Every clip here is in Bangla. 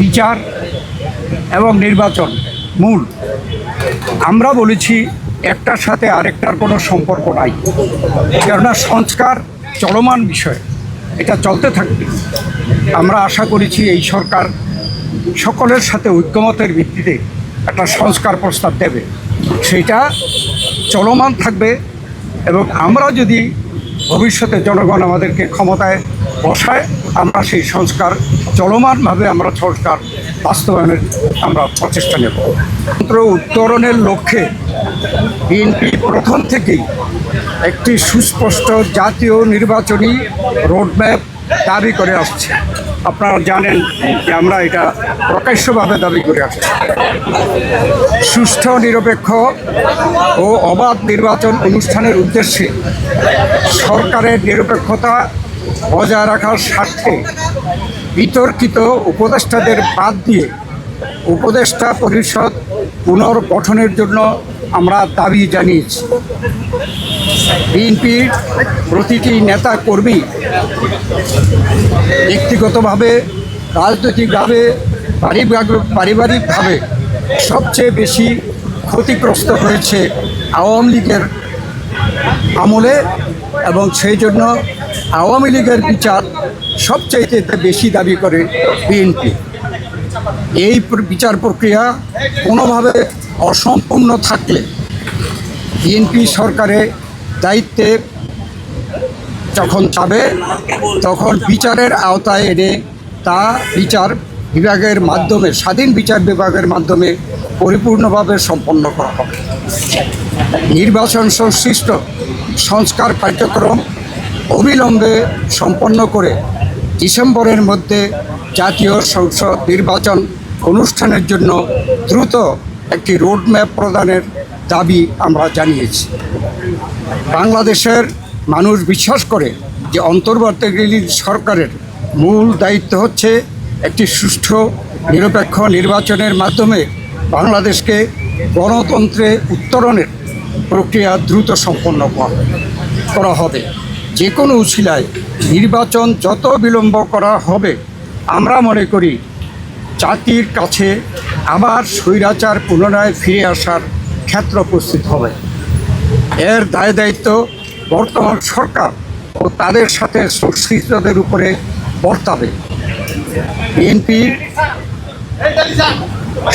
বিচার এবং নির্বাচন মূল। আমরা বলেছি একটার সাথে আরেকটার কোনো সম্পর্ক নাই। কেননা সংস্কার চলমান বিষয়, এটা চলতে থাকবে। আমরা আশা করেছি এই সরকার সকলের সাথে ঐক্যমতের ভিত্তিতে একটা সংস্কার প্রস্তাব দেবে। সেটা চলমান থাকবে এবং আমরা যদি ভবিষ্যতে জনগণ আমাদেরকে ক্ষমতায় বসায়, আমরা সেই সংস্কার, চলমানভাবে আমরা সংস্কার বাস্তবায়নের আমরা প্রচেষ্টা নেব। তন্ত্র উত্তরণের লক্ষ্যে বিএনপি প্রথম থেকেই একটি সুস্পষ্ট জাতীয় নির্বাচনী রোডম্যাপ দাবি করে আসছে। আপনারা জানেন যে আমরা এটা প্রকাশ্যভাবে দাবি করে আসছি। সুষ্ঠু, নিরপেক্ষ ও অবাধ নির্বাচন অনুষ্ঠানের উদ্দেশ্যে সরকারের নিরপেক্ষতা বজায় রাখার স্বার্থে বিতর্কিত উপদেষ্টাদের বাদ দিয়ে উপদেষ্টা পরিষদ পুনর্গঠনের জন্য আমরা দাবি জানিয়েছি। বিএনপির প্রতিটি নেতা কর্মী ব্যক্তিগতভাবে, রাজনৈতিকভাবে পারিবারিকভাবে সবচেয়ে বেশি ক্ষতিগ্রস্ত হয়েছে আওয়ামী লীগের আমলে এবং সেই জন্য আওয়ামী লীগের বিচার সবচাইতে বেশি দাবি করে বিএনপি। এই বিচার প্রক্রিয়া কোনোভাবে অসম্পূর্ণ থাকলে বিএনপি সরকারে দায়িত্বে যখন যাবে, তখন বিচারের আওতায় এনে তা বিচার বিভাগের মাধ্যমে, স্বাধীন বিচার বিভাগের মাধ্যমে পরিপূর্ণভাবে সম্পন্ন করা হবে। নির্বাচন সংশ্লিষ্ট সংস্কার কার্যক্রম অবিলম্বে সম্পন্ন করে ডিসেম্বরের মধ্যে জাতীয় সংসদ নির্বাচন অনুষ্ঠানের জন্য দ্রুত একটি রোডম্যাপ প্রদানের দাবি আমরা জানিয়েছি। বাংলাদেশের মানুষ বিশ্বাস করে যে অন্তর্বর্তীকালীন সরকারের মূল দায়িত্ব হচ্ছে একটি সুষ্ঠু, নিরপেক্ষ নির্বাচনের মাধ্যমে বাংলাদেশকে গণতন্ত্রে উত্তরণের প্রক্রিয়া দ্রুত সম্পন্ন করা হবে। যে কোনো উছিলায় নির্বাচন যত বিলম্ব করা হবে, আমরা মনে করি জাতির কাছে আবার স্বৈরাচার পুনরায় ফিরে আসার ক্ষেত্র উপস্থিত হবে। এর দায় দায়িত্ব বর্তমান সরকার ও তাদের সাথে সংশ্লিষ্টদের উপরে বর্তাবে। বিএনপি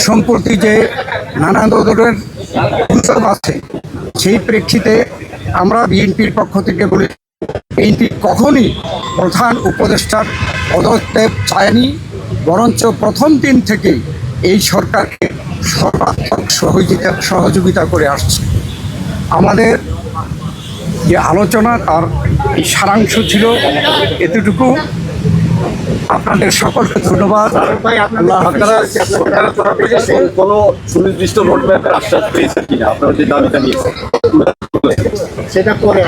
সম্প্রতি যে নানা ধরনের গুজব আছে, সেই প্রেক্ষিতে আমরা বিএনপির পক্ষ থেকে বলি বিএনপি কখনই প্রধান উপদেষ্টার পদক্ষেপ চায়নি বরঞ্চ প্রথম দিন থেকেই এই সরকারকে সর্বাত্মক সহযোগিতা সহযোগিতা করে আসছে। আমাদের যে আলোচনা তার এই সারাংশ ছিল এতটুকু। আপনাদের সকলকে ধন্যবাদ। কোনো সুনির্দিষ্ট রোডম্যাপের আশ্বাস পেয়েছেন কিনা? আপনারা যে দাবিটা নিয়েছেন। সেটা পরে।